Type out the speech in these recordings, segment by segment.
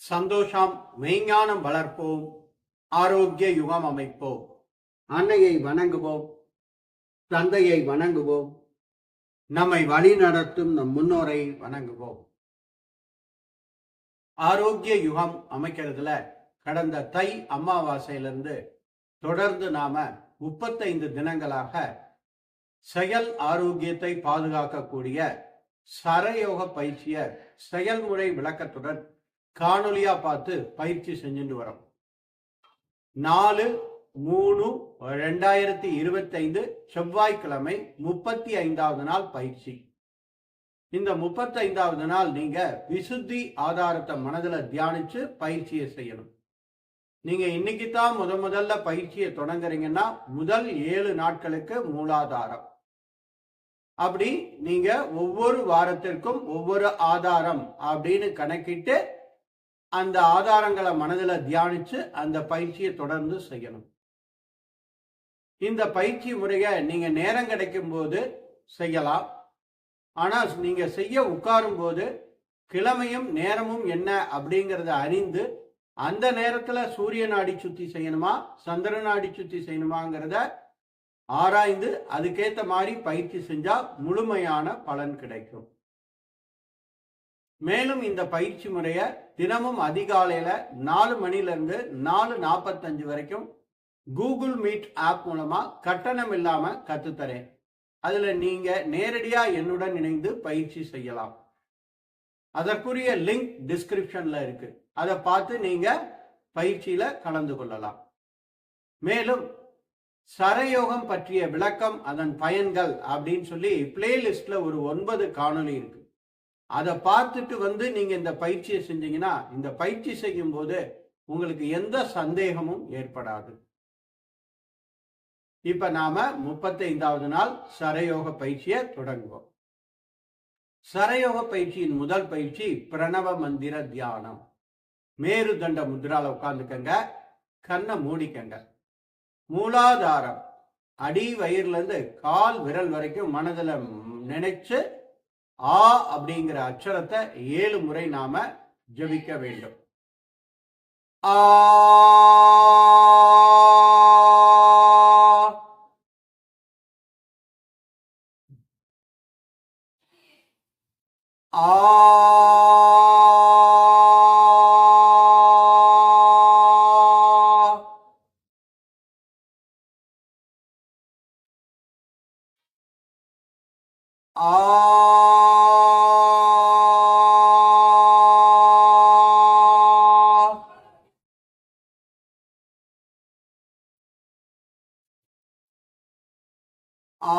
சந்தோஷம் மெய்ஞானம் வளர்ப்போம் ஆரோக்கிய யுகம் அமைப்போம். அன்னையை வணங்குவோம் தந்தையை வணங்குவோம் நம்மை வழி நடத்தும் நம் முன்னோரை வணங்குவோம். ஆரோக்கிய யுகம் அமைக்கிறதுல கடந்த தை அமாவாசையிலிருந்து தொடர்ந்து நாம முப்பத்தைந்து தினங்களாக செயல் ஆரோக்கியத்தை பாதுகாக்கக்கூடிய சரயோக பயிற்சிய செயல்முறை விளக்கத்துடன் காணொலியா பார்த்து பயிற்சி செஞ்சுட்டு வரோம். நாலு மூணு ரெண்டாயிரத்தி இருபத்தைந்து செவ்வாய்க்கிழமை முப்பத்தி ஐந்தாவது நாள் பயிற்சி. இந்த முப்பத்தி ஐந்தாவது நாள் நீங்க விசுத்தி ஆதாரத்தை மனதில் தியானிச்சு பயிற்சியை செய்யணும். நீங்க இன்னைக்கு தான் முத முதல்ல பயிற்சியை தொடங்குறீங்கன்னா முதல் ஏழு நாட்களுக்கு மூலாதாரம். அப்படி நீங்க ஒவ்வொரு வாரத்திற்கும் ஒவ்வொரு ஆதாரம் அப்படின்னு கணக்கிட்டு அந்த ஆதாரங்களை மனதில் தியானிச்சு அந்த பயிற்சியை தொடர்ந்து செய்யணும். இந்த பயிற்சி முறையை நீங்க நேரம் கிடைக்கும் போது செய்யலாம். ஆனால் நீங்க செய்ய உட்காரும் போது கிழமையும் நேரமும் என்ன அப்படிங்கிறத அறிந்து அந்த நேரத்துல சூரியன் அடி சுத்தி செய்யணுமா சந்திரன் நாடி சுத்தி செய்யணுமாங்கிறத ஆராய்ந்து அதுக்கேற்ற மாதிரி பயிற்சி செஞ்சா முழுமையான பலன் கிடைக்கும். மேலும் இந்த பயிற்சி முறைய தினமும் அதிகாலையில நாலு மணில இருந்து நாலு நாற்பத்தஞ்சு வரைக்கும் கூகுள் மீட் ஆப் மூலமா கட்டணம் இல்லாம கத்துத்தரேன். அதுல நீங்க நேரடியா என்னுடன் இணைந்து பயிற்சி செய்யலாம். அதற்குரிய லிங்க் டிஸ்கிரிப்ஷன்ல இருக்கு. அதை பார்த்து நீங்க பயிற்சியில கலந்து கொள்ளலாம். மேலும் சரயோகம் பற்றிய விளக்கம் அதன் பயன்கள் அப்படின்னு சொல்லி பிளேலிஸ்ட்ல ஒரு ஒன்பது காணொலி இருக்கு. அதை பார்த்துட்டு வந்து நீங்க இந்த பயிற்சியை செஞ்சீங்கன்னா இந்த பயிற்சி செய்யும் போது உங்களுக்கு எந்த சந்தேகமும் ஏற்படாது. இப்ப நாம முப்பத்தைந்தாவது நாள் சரயோக பயிற்சியை தொடங்குவோம். சரயோக பயிற்சியின் முதல் பயிற்சி பிரணவ மந்திர தியானம். மேருதண்ட முத்ரால உட்காந்துக்கங்க கண்ணை மூடிக்கங்க. மூலாதாரம் அடி வயிறுல இருந்து கால் விரல் வரைக்கும் மனதுல நினைச்சு ஆ அப்படிங்கிற அக்ஷரத்தை ஏழு முறை நாம ஜபிக்க வேண்டும். ஆ ஆ ஆ ஆ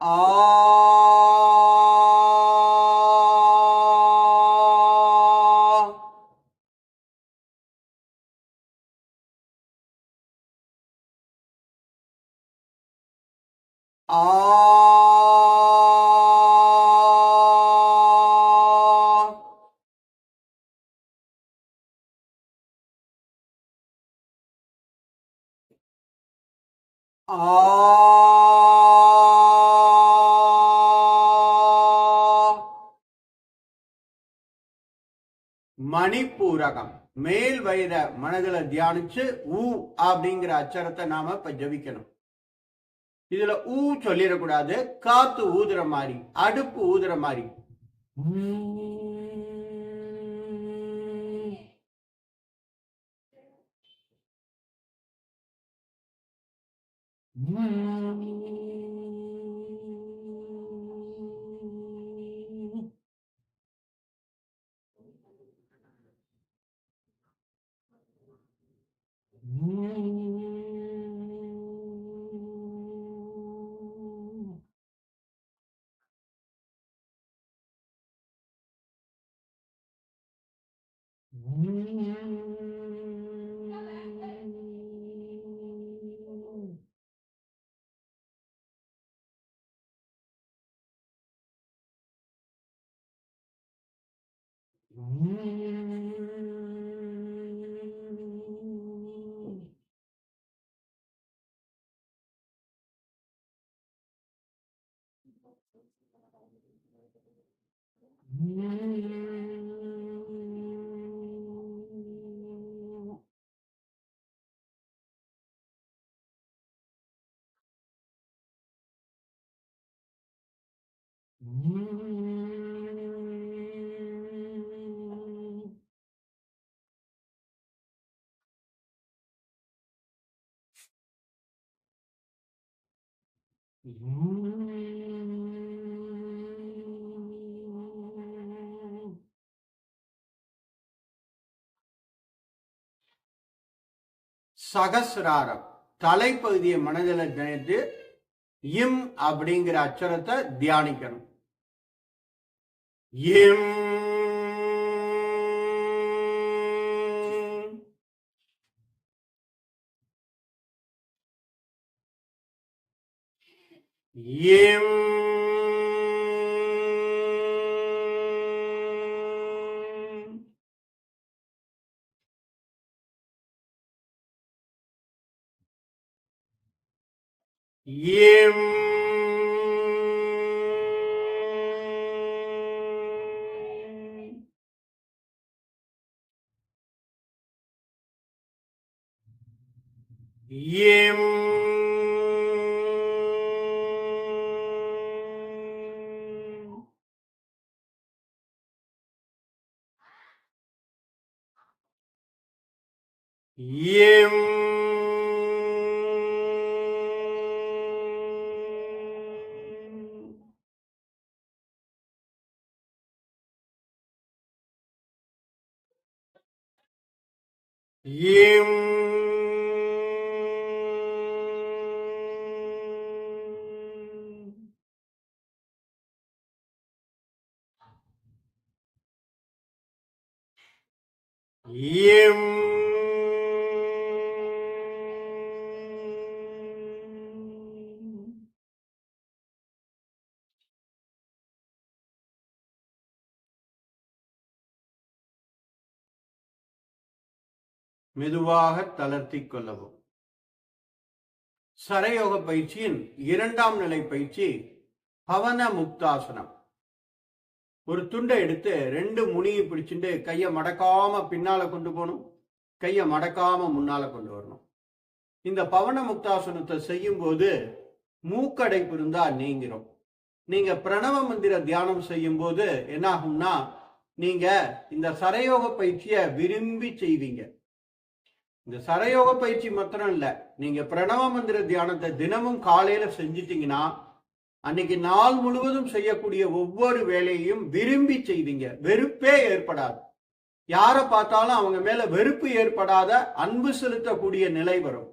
ஆ மணிப்பூரகம். மேல் வயிற மனதில் தியானிச்சு ஊ அப்படிங்கிற அச்சரத்தை நாம இப்ப ஜபிக்கணும். இதுல ஊ சொல்லிடக்கூடாது காத்து ஊதுற மாதிரி அடுப்பு ஊதுற மாதிரி. Mm-hmm. Mm-hmm. சகசிராரம் தலைப்பகுதியை மனதில் நினைத்து இம் அப்படிங்கிற அச்சரத்தை தியானிக்கணும். இம். இம். இம் இம் இம் இம் இம் மெதுவாக தளர்த்தி கொள்ளவும். சரயோக பயிற்சியின் இரண்டாம் நிலை பயிற்சி பவன முக்தாசனம் ஒரு துண்டை எடுத்து ரெண்டு முனியை பிடிச்சிட்டு கையை மடக்காம பின்னால கொண்டு போகணும். கையை மடக்காம முன்னால கொண்டு வரணும். இந்த பவன முக்தாசனத்தை செய்யும் போது மூக்கடைப்பு இருந்தா நீங்கிறோம் நீங்க பிரணவ மந்திர தியானம் செய்யும் போது என்ன ஆகும்னா நீங்க இந்த சரயோக பயிற்சியை விரும்பி செய்வீங்க. இந்த சரயோக பயிற்சி மாத்திரம் இல்லை. நீங்க பிரணவ மந்திர தியானத்தை தினமும் காலையில செஞ்சிட்டீங்கன்னா அன்னைக்கு நாள் முழுவதும் செய்யக்கூடிய ஒவ்வொரு வேலையையும் விரும்பி செய்வீங்க. வெறுப்பே ஏற்படாது. யாரை பார்த்தாலும் அவங்க மேல வெறுப்பு ஏற்படாத அன்பு செலுத்தக்கூடிய நிலை வரும்.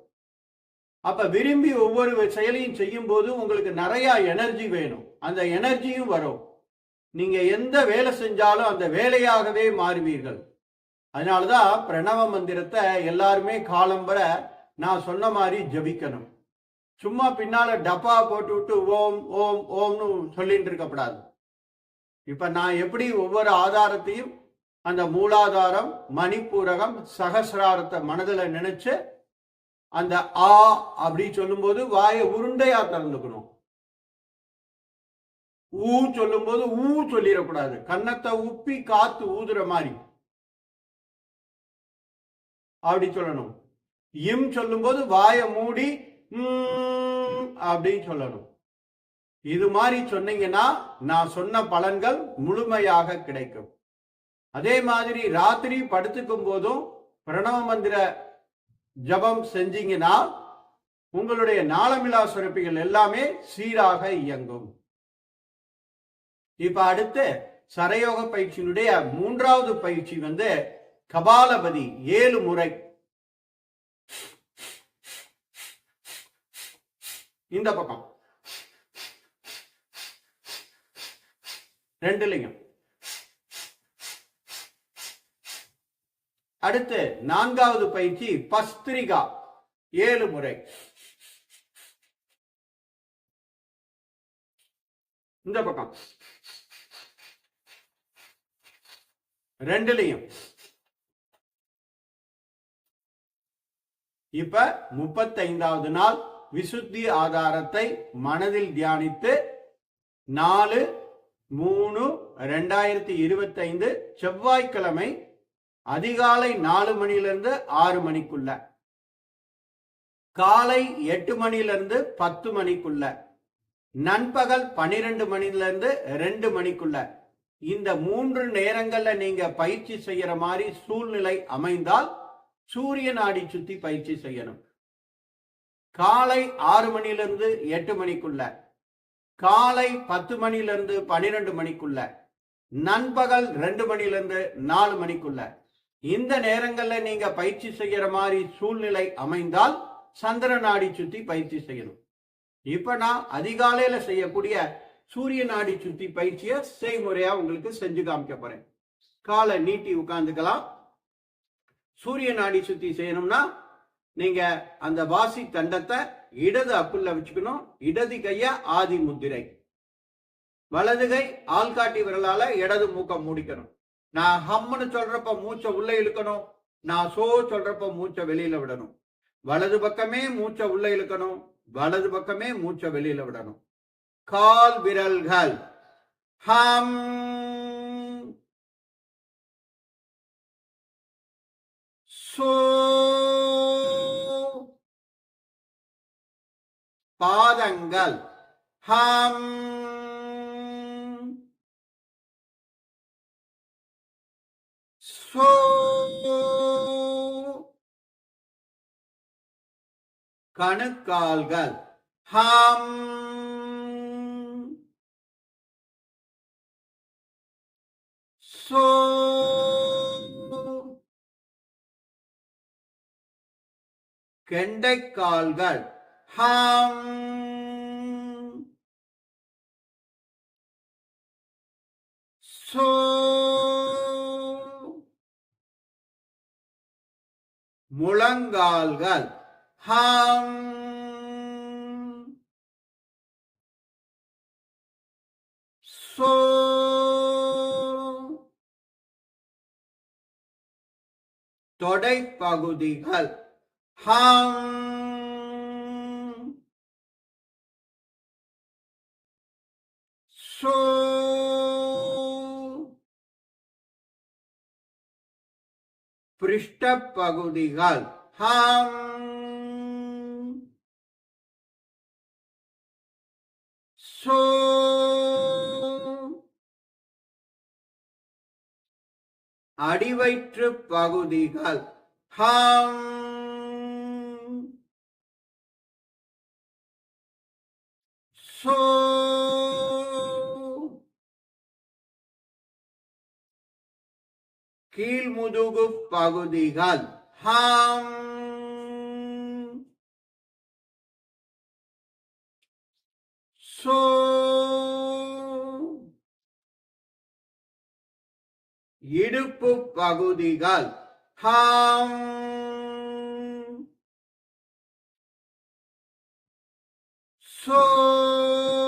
அப்ப விரும்பி ஒவ்வொரு செயலையும் செய்யும் போது உங்களுக்கு நிறைய எனர்ஜி வேணும். அந்த எனர்ஜியும் வரும். நீங்க எந்த வேலை செஞ்சாலும் அந்த வேலையாகவே மாறுவீர்கள். அதனாலதான் பிரணவ மந்திரத்தை எல்லாருமே காலம்பர நான் சொன்ன மாதிரி ஜபிக்கணும். சும்மா பின்னால டப்பா போட்டு விட்டு ஓம் ஓம் ஓம்னு சொல்லிட்டு இருக்கக்கூடாது இப்ப நான் எப்படி ஒவ்வொரு ஆதாரத்தையும் அந்த மூலாதாரம் மணிப்பூரகம் சகசிராரத்தை மனதில் நினைச்சு அந்த ஆ அப்படி சொல்லும்போது வாயை உருண்டையா திறந்துக்கணும். ஊ சொல்லும்போது ஊ சொல்லிடக்கூடாது. கன்னத்தை உப்பி காத்து ஊதுற மாதிரி. அப்படி சொல்லணும். இம் சொல்லும்போது வாயை மூடி ம் அப்படின்னு சொல்லணும். இது மாதிரி சொன்னீங்கன்னா நான் சொன்ன பலன்கள் முழுமையாக கிடைக்கும். அதே மாதிரி ராத்திரி படுத்துக்கும் போதும் பிரணவ மந்திர ஜபம் செஞ்சீங்கன்னா உங்களுடைய நாளமிலா சுரப்பிகள் எல்லாமே சீராக இயங்கும். இப்ப அடுத்து சரயோக பயிற்சியினுடைய மூன்றாவது பயிற்சி வந்து கபாலபதி ஏழு முறை. இந்த பக்கம். ரெண்டு லிங்கம். அடுத்து நான்காவது பயிற்சி பஸ்திரிகா ஏழு முறை. இந்த பக்கம். ரெண்டுலையும் இப்ப முப்பத்தைந்தாவது நாள் விசுத்தி ஆதாரத்தை மனதில் தியானித்து நாலு மூணு ரெண்டாயிரத்தி இருபத்தைந்து செவ்வாய்க்கிழமை அதிகாலை நாலு மணிலிருந்து ஆறு மணிக்குள்ள. காலை எட்டு மணிலிருந்து பத்து மணிக்குள்ள. நண்பகல் பன்னிரெண்டு மணிலிருந்து ரெண்டு மணிக்குள்ள. இந்த மூன்று நேரங்கள்ல நீங்க பயிற்சி செய்யற மாதிரி சூழ்நிலை அமைந்தால் சூரிய நாடி சுத்தி பயிற்சி செய்யணும். காலை ஆறு மணிலிருந்து எட்டு மணிக்குள்ள காலை பத்து மணிலிருந்து பன்னிரெண்டு மணிக்குள்ள நண்பகல் ரெண்டு மணிலிருந்து நாலு மணிக்குள்ள. இந்த நேரங்கள்ல நீங்க பயிற்சி செய்யற மாதிரி சூழ்நிலை அமைந்தால் சந்திர நாடி சுத்தி பயிற்சி செய்யணும். இப்ப நான் அதிகாலையில செய்யக்கூடிய சூரிய நாடி சுத்தி பயிற்சியை செய்முறையா உங்களுக்கு செஞ்சு காமிக்க போறேன். காலை நீட்டி உட்காந்துக்கலாம் சூரிய நாடி சுத்தி செய்யணும்னா நீங்க அந்த வாசி தண்டத்தை இடது அப்புல்ல வச்சுக்கணும். இடது கைய ஆதி முத்திரை. வலது கை ஆள்காட்டி விரலால இடது மூக்க மூடிக்கணும். நான் ஹம்னு சொல்றப்ப மூச்சை உள்ள இழுக்கணும். நான் சோ சொல்றப்ப மூச்சை வெளியில விடணும். வலது பக்கமே மூச்சை உள்ள இழுக்கணும். வலது பக்கமே மூச்சை வெளியில விடணும். கால் விரல்கள். ஹம். பாதங்கள். ஹம். சோ. கணுக்கால்கள். ஹம். சோ. கெண்டைக்கால்கள் ஹம். சோ. முழங்கால்கள். ஹம். சோ. தொடைப்பகுதிகள். ஹம் சோ பிருஷ்டப்பகுதிகள் ஹம் சோ அடிவயிற்று பகுதிகள் ஹம் சோ கீழ்முதுகு பகுதிகள். ஹம். சோ. இடுப்பு பகுதிகள். ஹம். சோம்.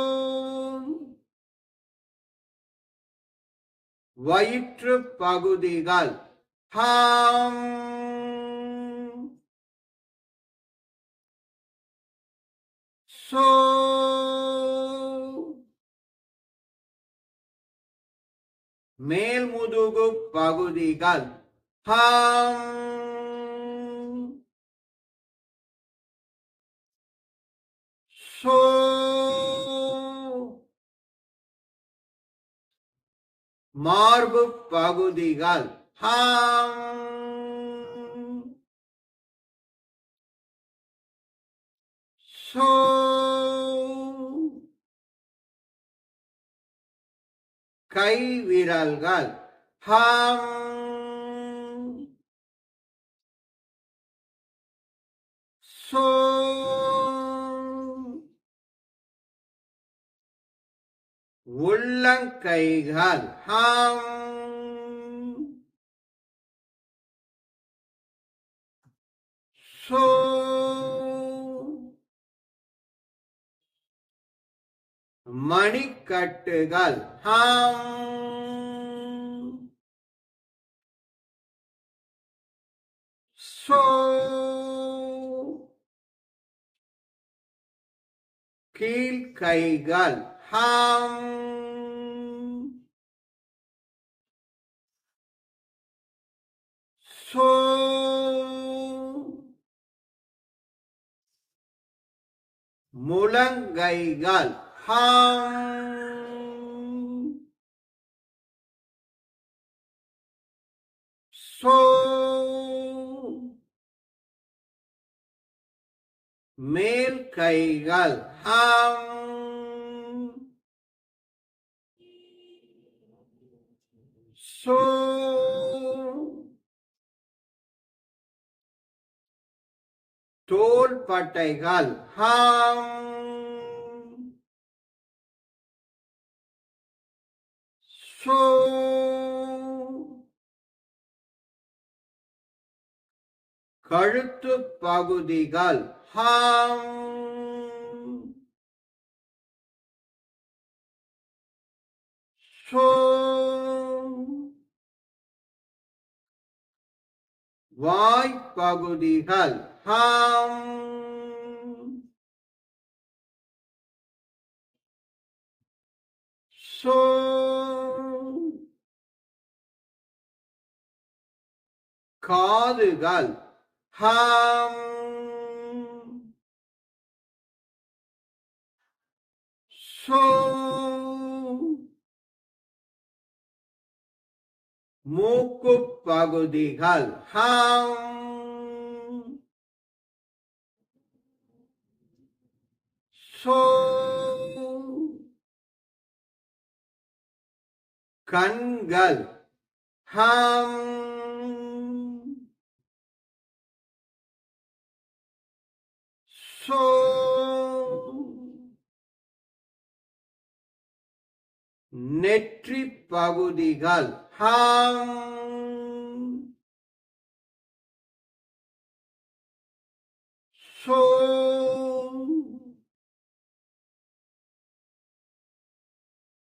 வயிற்று பகுதிகள். ஹாம். சோ மேல்முதுகு பகுதிகள். ஹாம். மார்பு பகுதிகள். ஹம். சோ கை விரல்கள் ஹம். சோ உள்ளங்கைகள். ஹம். சோ. மணிக்கட்டுகள். ஹம். சோ. கீழ்கைகள். ஹம். சோ. முழங்கைகள். ஹம். சோ. மேல் கைகள் ஹம். So, தோள் பட்டைகள் ஹம் சோ கழுத்து பகுதிகள் ஹம் சோ வாய் பகுதிகள் ஹம் சோ காதுகள் ஹம் சோ மூக்கு பகுதிகள் ஹம். சோ. கண்கள். ஹம். சோ. நெற்றி பகுதிகள்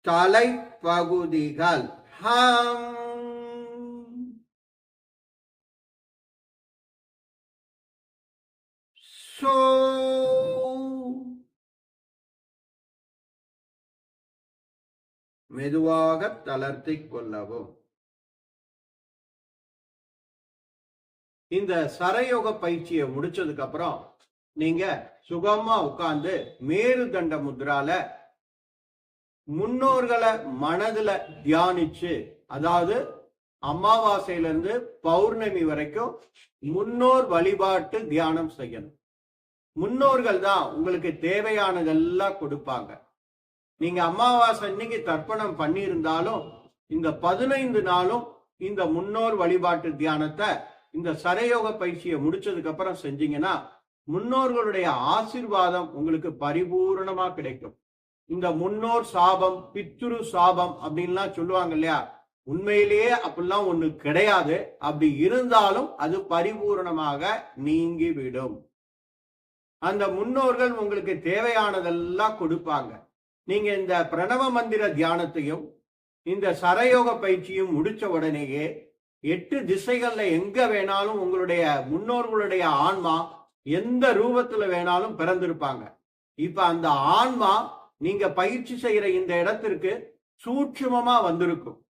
தலைப்பகுதிகள் ஹம் சோ மெதுவாக தளர்த்திக் கொள்ளவும்। இந்த சரயோக பயிற்சியை முடிச்சதுக்கு அப்புறம் நீங்க சுகமா உட்கார்ந்து மேருதண்ட முத்ரால முன்னோர்களை மனதுல தியானிச்சு அதாவது அமாவாசையில இருந்து பௌர்ணமி வரைக்கும் முன்னோர் வழிபாட்டு தியானம் செய்யணும். முன்னோர்கள் தான் உங்களுக்கு தேவையானதெல்லாம் கொடுப்பாங்க. நீங்க அமாவாசை இன்னைக்கு தர்ப்பணம் பண்ணியிருந்தாலும் இந்த பதினைந்து நாளும் இந்த முன்னோர் வழிபாட்டு தியானத்தை இந்த சரயோக பயிற்சியை முடிச்சதுக்கு அப்புறம் செஞ்சீங்கன்னா முன்னோர்களுடைய ஆசிர்வாதம் உங்களுக்கு பரிபூர்ணமா கிடைக்கும். இந்த முன்னோர் சாபம் பித்துரு சாபம் அப்படின்லாம் சொல்லுவாங்க இல்லையா? உண்மையிலேயே அப்படிலாம் ஒண்ணு கிடையாது. அப்படி இருந்தாலும் அது பரிபூரணமாக நீங்கிவிடும். அந்த முன்னோர்கள் உங்களுக்கு தேவையானதெல்லாம் கொடுப்பாங்க. நீங்க இந்த பிரணவ மந்திர தியானத்தையும் இந்த சரயோக பயிற்சியும் முடிச்ச உடனேயே எட்டு திசைகள்ல எங்க வேணாலும் உங்களுடைய முன்னோர்களுடைய ஆன்மா எந்த ரூபத்துல வேணாலும் பிறந்திருப்பாங்க. இப்ப அந்த ஆன்மா நீங்க பயிற்சி செய்யற இந்த இடத்திற்கு சூட்சுமமா வந்திருக்கும்.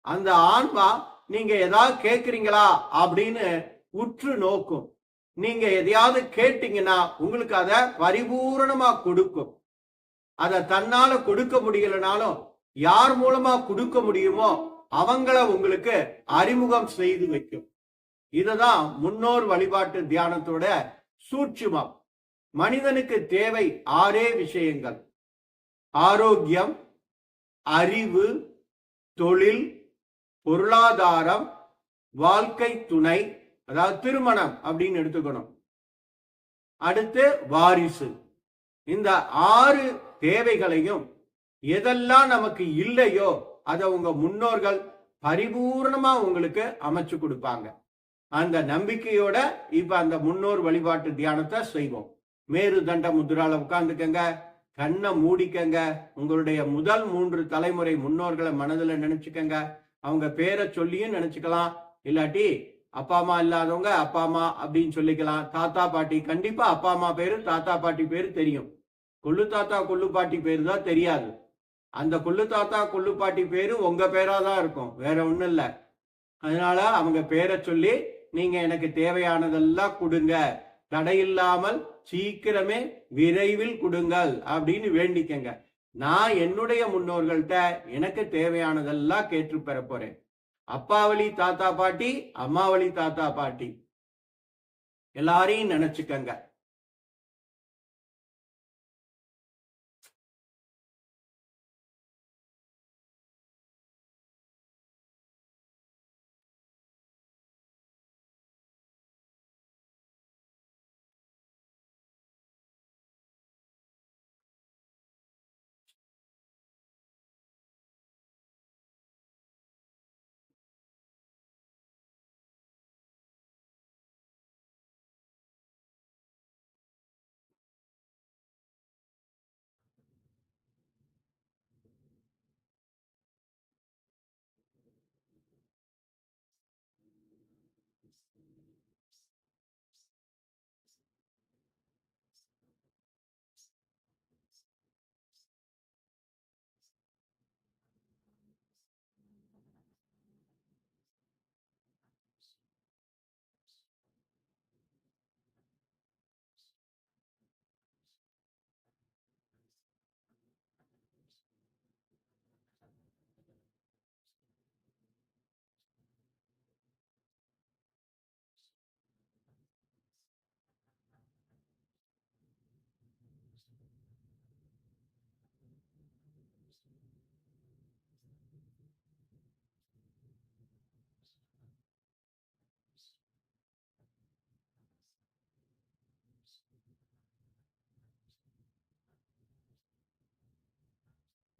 அந்த ஆன்மா நீங்க ஏதாவது கேக்குறீங்களா அப்படின்னு உற்று நோக்கும். நீங்க எதையாவது கேட்டீங்கன்னா உங்களுக்கு அதை பரிபூரணமா கொடுக்கும். அதை தன்னால கொடுக்க முடியலனாலும் யார் மூலமா கொடுக்க முடியுமோ அவங்கள உங்களுக்கு அறிமுகம் செய்து வைக்கும். இதுதான் முன்னோர் வழிபாட்டு தியானத்தோட சூட்சுமம். மனிதனுக்கு தேவை ஆறே விஷயங்கள். ஆரோக்கியம் அறிவு தொழில் பொருளாதாரம் வாழ்க்கை துணை அதாவது திருமணம் அப்படின்னு எடுத்துக்கணும். அடுத்து வாரிசு. இந்த ஆறு தேவைகளையும் எதெல்லாம் நமக்கு இல்லையோ அதை உங்க முன்னோர்கள் பரிபூர்ணமா உங்களுக்கு அமைச்சு கொடுப்பாங்க. அந்த நம்பிக்கையோட இப்ப அந்த முன்னோர் வழிபாட்டு தியானத்தை செய்வோம். மேரு தண்ட முத்ரால உட்கார்ந்துக்கங்க கண்ணை மூடிக்கங்க உங்களுடைய முதல் மூன்று தலைமுறை முன்னோர்களை மனதுல நினைச்சுக்கங்க. அவங்க பேரை சொல்லியும் நினைச்சுக்கலாம். இல்லாட்டி அப்பா அம்மா இல்லாதவங்க அப்பா அம்மா அப்படின்னு சொல்லிக்கலாம். தாத்தா பாட்டி கண்டிப்பா அப்பா அம்மா பேரு தாத்தா பாட்டி பேரு தெரியும். கொள்ளு தாத்தா கொள்ளு பாட்டி பேரு தான் தெரியாது. அந்த கொள்ளு தாத்தா கொள்ளு பாட்டி பேரு உங்க பேரா தான் இருக்கும். வேற ஒண்ணும் இல்ல. அதனால அவங்க பேரை சொல்லி நீங்க எனக்கு தேவையானதெல்லாம் கொடுங்க. தடையில்லாமல் சீக்கிரமே விரைவில் கொடுங்கள் அப்படின்னு வேண்டிக்கங்க. நான் என்னுடைய முன்னோர்கள்ட்ட எனக்கு தேவையானதெல்லாம் கேட்டு பெற போறேன். அப்பாவளி தாத்தா பாட்டி அம்மாவளி தாத்தா பாட்டி. எல்லாரையும் நினைச்சுக்கங்க.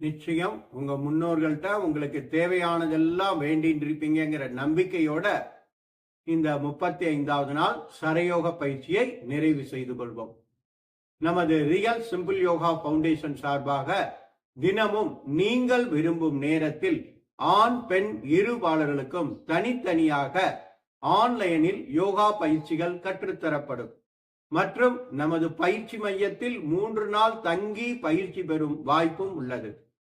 நிச்சயம் உங்க முன்னோர்கள்ட்ட உங்களுக்கு தேவையானதெல்லாம் வேண்டின்னு இருப்பீங்கிற நம்பிக்கையோட இந்த முப்பத்தி ஐந்தாவது நாள் சரயோக பயிற்சியை நிறைவு செய்து கொள்வோம். நமது ரியல் சிம்பிள் யோகா பவுண்டேஷன் சார்பாக தினமும் நீங்கள் விரும்பும் நேரத்தில் ஆண் பெண் இருபாளர்களுக்கும் தனித்தனியாக ஆன்லைனில் யோகா பயிற்சிகள் கற்றுத்தரப்படும். மற்றும் நமது பயிற்சி மையத்தில் மூன்று நாள் தங்கி பயிற்சி பெறும் வாய்ப்பும் உள்ளது.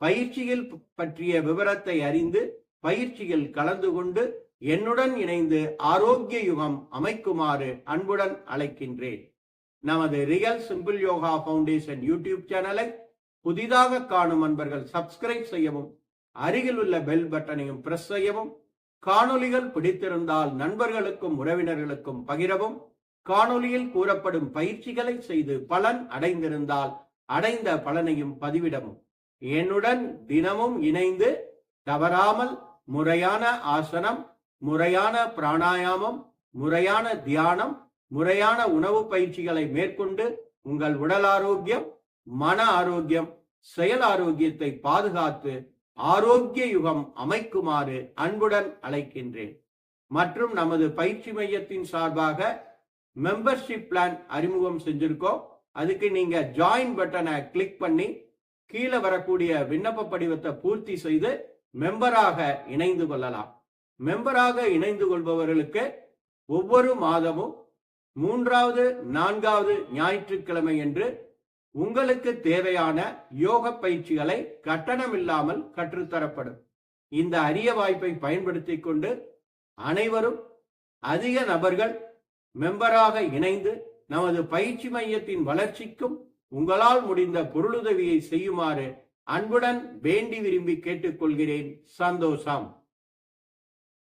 பயிற்சியில் பற்றிய விவரத்தை அறிந்து பயிற்சியில் கலந்து கொண்டு என்னுடன் இணைந்து ஆரோக்கிய யுகம் அமைக்குமாறு அன்புடன் அழைக்கின்றேன். நமது real simple yoga foundation YouTube சேனலை புதிதாக காணும் அன்பர்கள் சப்ஸ்கிரைப் செய்யவும் அருகில் உள்ள பெல் பட்டனையும் பிரஸ் செய்யவும் காணொலிகள் பிடித்திருந்தால் நண்பர்களுக்கும் உறவினர்களுக்கும் பகிரவும் காணொலியில் கூறப்படும் பயிற்சிகளை செய்து பலன் அடைந்திருந்தால் அடைந்த பலனையும் பதிவிடவும். என்னுடன் தினமும் இணைந்து தவறாமல் முறையான ஆசனம் முறையான பிராணாயாமம் முறையான தியானம் முறையான உணவு பயிற்சிகளை மேற்கொண்டு உங்கள் உடல் ஆரோக்கியம் மன ஆரோக்கியம் செயல் ஆரோக்கியத்தை பாதுகாத்து ஆரோக்கிய யுகம் அமைக்குமாறு அன்புடன் அழைக்கின்றேன். மற்றும் நமது பயிற்சி மையத்தின் சார்பாக மெம்பர்ஷிப் பிளான் அறிமுகம் செஞ்சிருக்கோம். அதுக்கு நீங்க ஜாயின் பட்டனை கிளிக் பண்ணி கீழே வரக்கூடிய விண்ணப்ப படிவத்தை பூர்த்தி செய்து மெம்பராக இணைந்து கொள்ளலாம். மெம்பராக இணைந்து கொள்பவர்களுக்கு ஒவ்வொரு மாதமும் மூன்றாவது நான்காவது ஞாயிற்றுக்கிழமை என்று உங்களுக்கு தேவையான யோக பயிற்சிகளை கட்டணமில்லாமல் கற்றுத்தரப்படும். இந்த அரிய வாய்ப்பை பயன்படுத்தி கொண்டு அனைவரும் அதிக நபர்கள் மெம்பராக இணைந்து நமது பயிற்சி மையத்தின் வளர்ச்சிக்கும் உங்களால் முடிந்த பொருளுதவியை செய்யுமாறு அன்புடன் வேண்டி விரும்பி கேட்டுக்கொள்கிறேன். சந்தோஷம்.